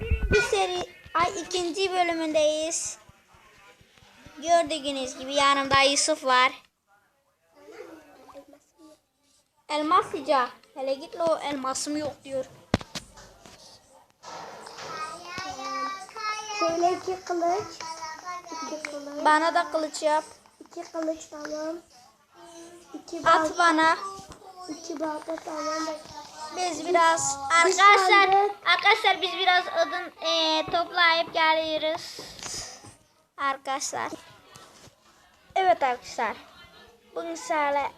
Birinci seri ay ikinci bölümündeyiz. Gördüğünüz gibi yanımda Yusuf var. Elmas sıcak. Hele git lo elmasım yok diyor. Şöyle iki kılıç. iki kılıç. Bana da kılıç yap. iki kılıç tamam. İki At bana. iki balta tamam. Biz biraz arkadaşlar arkadaşlar biz biraz odun eee, toplayıp geliyoruz. Arkadaşlar. Evet arkadaşlar. Bugün sizlerle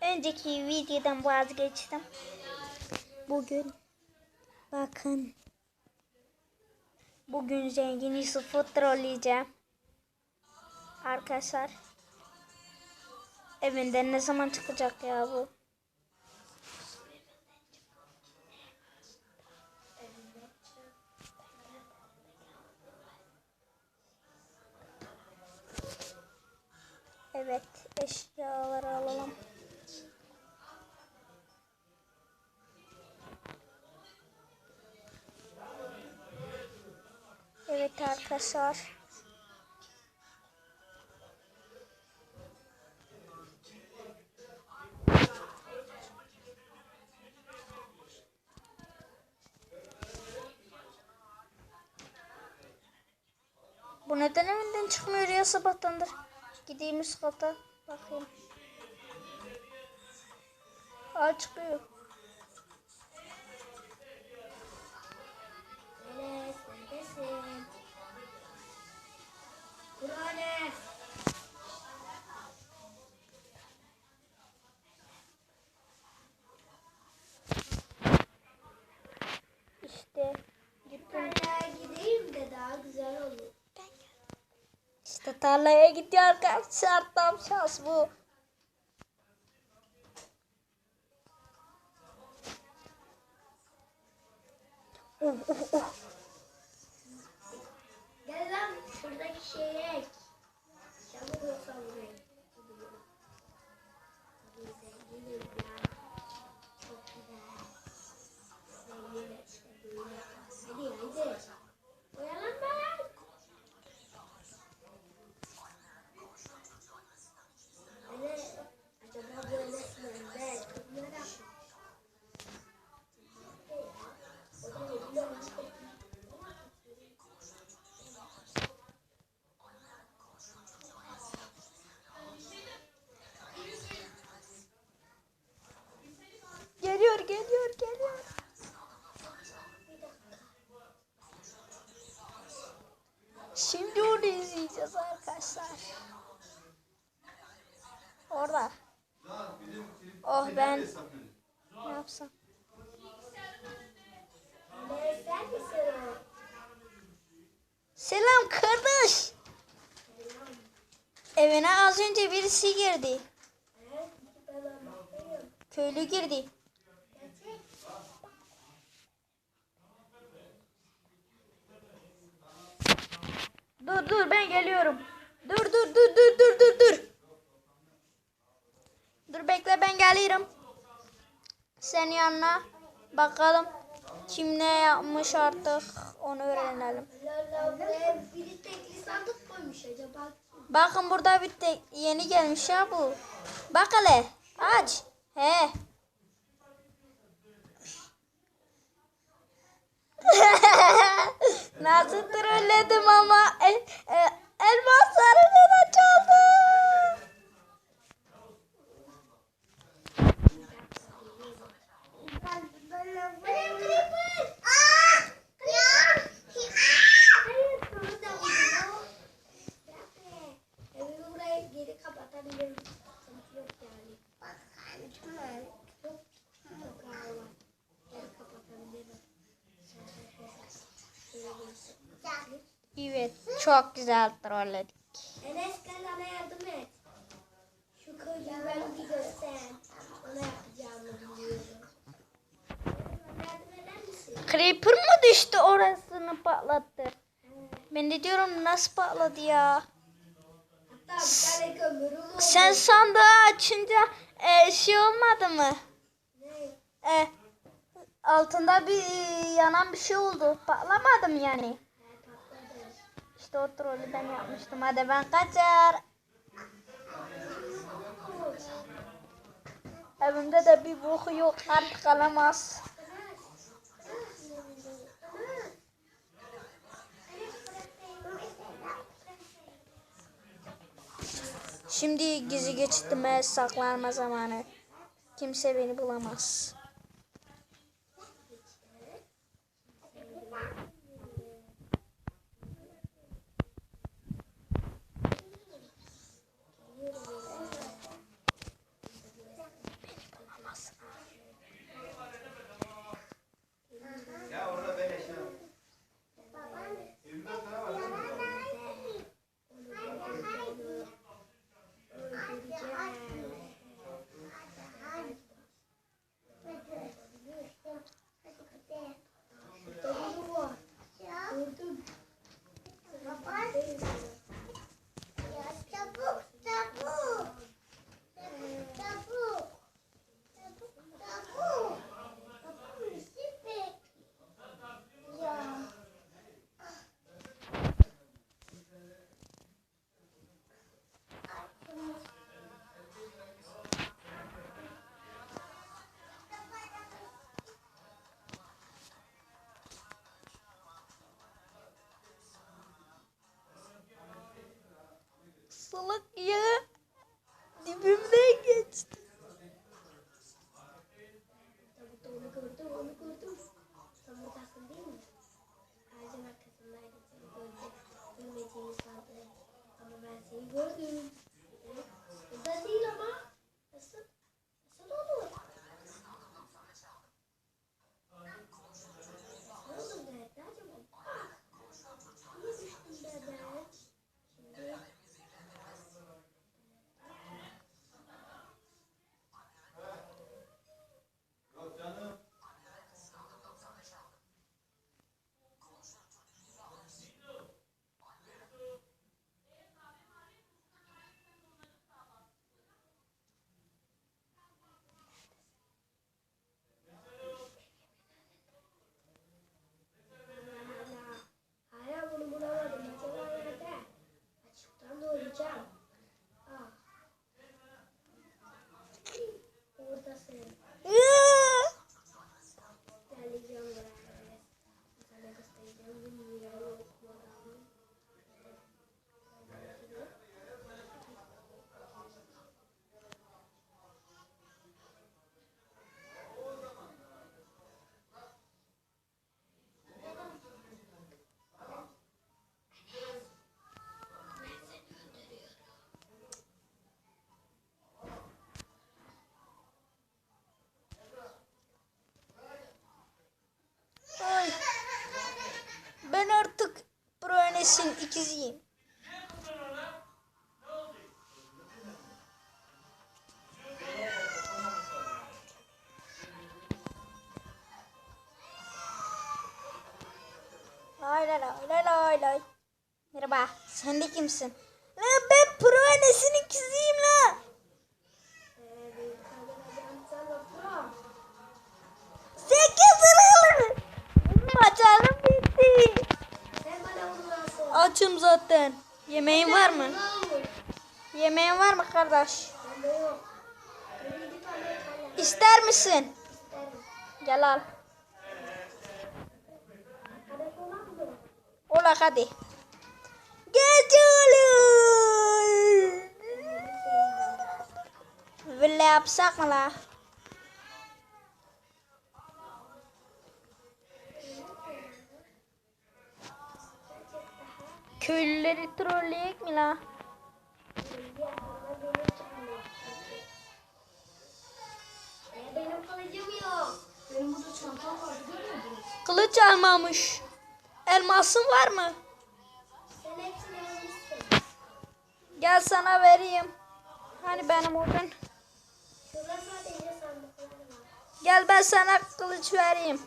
önceki videodan vazgeçtim. Bugün bakın bugün zengin Yusuf'u trolleyeceğim. Arkadaşlar. Evinden ne zaman çıkacak ya bu? Arkadaşlar. Bu neden evinden çıkmıyor ya sabahtandır? Gideyim üst kata bakayım. Aa çıkıyor. Tarlaya gidiyor arkadaşlar. Tam şans bu. Selam kardeş. Evine az önce birisi girdi. Köylü girdi. Dur dur ben geliyorum. Dur dur dur dur dur dur dur. Dur bekle ben geliyorum. Senin yanına bakalım kim ne yapmış artık onu öğrenelim. Biri tekli sandık koymuş acaba. Bakın burada bir tek yeni gelmiş ya bu. Bak hele aç. He. Nasıl trolledim ama el, e, elmaslarını da çaldı. Benim creeper. Aa! Ya! Hayır, bunu da vurdu. Evimi buraya geri kapatabilirim. Sıkıntı yok yani. Bak lütfen. Yok. Çok ağır var. Geri kapatabilirim. Evet çok güzel trolledik. Enes gel bana yardım et. Şu köyü ben bir göster. Ona yapacağımı biliyorum. Yardım eder misin? Creeper mı düştü orasını patlattı. Ben de diyorum nasıl patladı ya. Hatta bir tane kömürüm oldu. Sen sandığı açınca e, şey olmadı mı? Ne? E, altında bir yanan bir şey oldu. Patlamadım yani. İşte o trolü ben yapmıştım. Hadi ben kaçar. Evimde de bir boku yok. Artık alamaz. Şimdi gizli geçitime saklanma zamanı. Kimse beni bulamaz. Salak ya. Dibimden geçti. Tabutta onu gördüm, onu gördüm. Sen buradasın değil mi? Ağacın arkasındaydı seni gördüm. Görmediğini sandı. Ama ben seni gördüm. Evet, Burada değil ama. Nasıl? Nasıl olur? Ne oldu nerede acaba? Bak. Niye düştün be ben? Şimdi Hala, hala bunu bulamadım. Acaba nerede? Açıktan doğrayacağım. Ah. Oradasın. Geleceğim buraya. Sana göstereceğim. Bilmiyorum. okumadan. Ay. Ben artık Proenes'in ikiziyim. Lay lay lay. Merhaba, sen de kimsin? Lan ben Proenes'in ikiziyim lan. Ee, bir kaldıracağım sana pro. Sekiz liralı. Maçalım bitti. Açım zaten. Yemeğin var mı? Yemeğin var mı kardeş? İster misin? Gel al. Ola hadi. Geç oğlum. Böyle yapsak mı la? Köylüleri trolleyek mi la? Benim kılıcım yok. Benim burada çantam vardı. Kılıç almamış. Elmasın var mı? Gel sana vereyim. Hani benim var. Gel ben sana kılıç vereyim.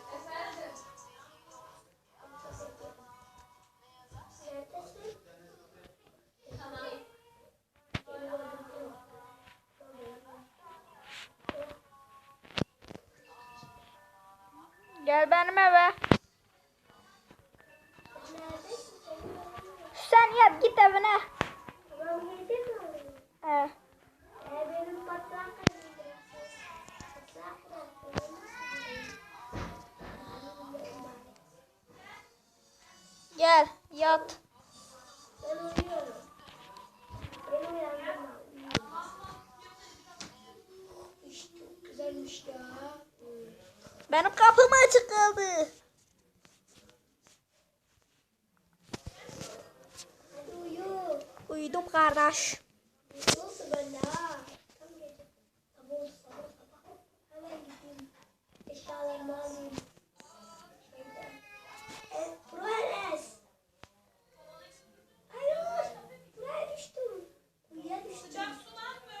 Gel benim eve. Git evine. Tamam yedin mi? He. Ee, benim bıraktım. Gel yat. Ben uyuyorum. Ben uyandım. İş çok güzelmiş ya. Benim kapım açık kaldı. Hadi uyu. Uyudum kardeş. Ne oldu böyle ha? Tam gece. Sabah oldu sabah sabah. Hemen gideyim. Eşyalarımı alayım. Şeyden. E, Proeres. Hayır. Buraya düştüm. Kuyuya düştüm.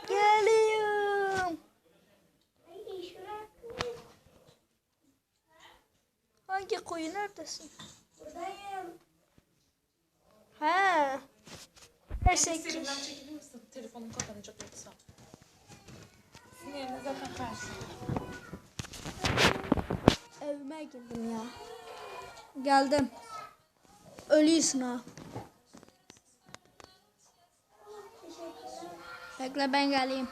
Geliyorum. Hangi kuyu neredesin? Buradayım. He. Ki. Sinirimden çekilir misin? Telefonum kapanacak yoksa. Sinirini zaten karşı. Evime girdim ya. Geldim. Ölüyorsun ha. Bekle ben geleyim.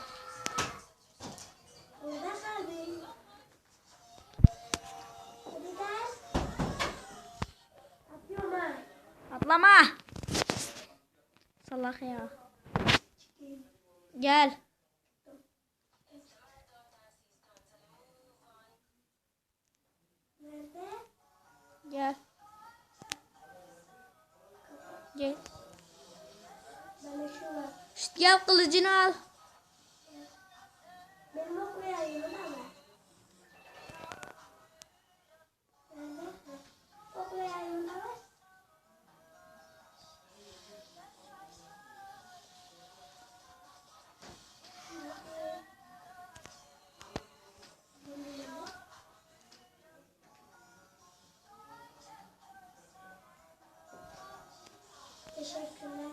Salak ya. Gel. Gel. Gel. Şşt gel kılıcını al. Teşekkürler.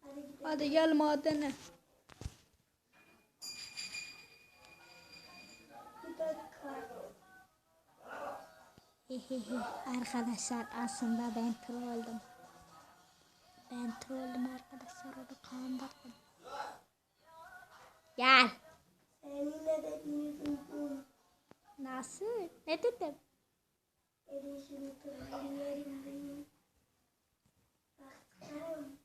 Hadi gidelim. Hadi gel madene. Arkadaşlar aslında ben trolldüm. Ben trolldüm arkadaşlar onu kandırdım. Gel. Senin ne duydum. Nasıl? Ne dedim? Erişimi kırmızı yerindeyim. Bakarım.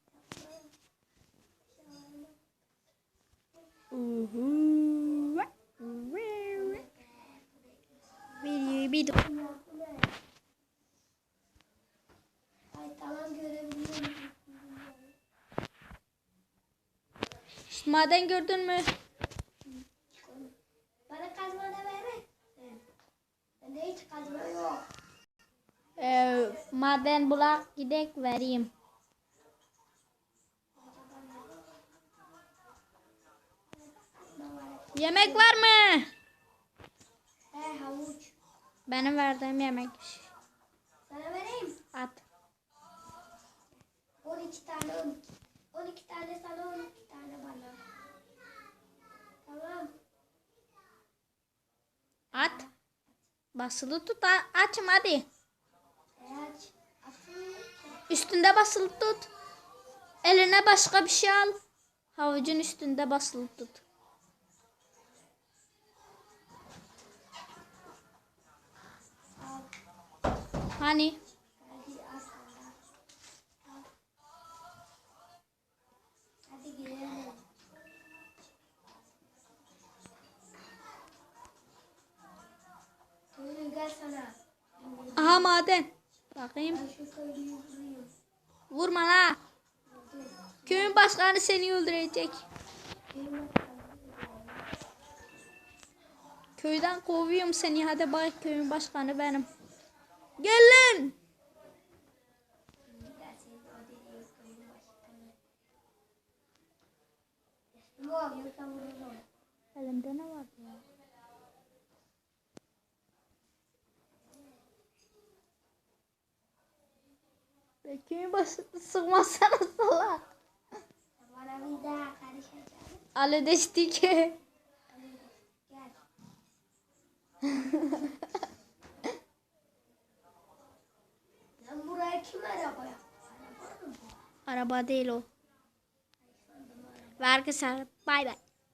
Videoyu bir dur. Ay tamam görebiliyorum. Şşt, maden gördün mü? Bana kazma da verin. Bende hiç kazma yok. Ee, maden bulak gidek vereyim. Yemek var mı? He havuç. Benim verdiğim yemek. Sana vereyim. At. 12 tane 12. 12 tane sana 12 tane bana. Tamam. At. Basılı tut. Açım hadi. E aç. Üstünde basılı tut. Eline başka bir şey al. Havucun üstünde basılı tut. Hani? Sana. Aha maden. Bakayım. Vurma la. Köyün başkanı seni öldürecek. Köyden kovuyorum seni. Hadi bak köyün başkanı benim. Alıyorsa vururum. Elimde ne var Kimi basıp sıkmasana salak. Bana bir daha karışacağım. Ale deştik. Gel. Lan buraya kim araba yaptı? Araba değil o. Ve arkadaşlar bay bay.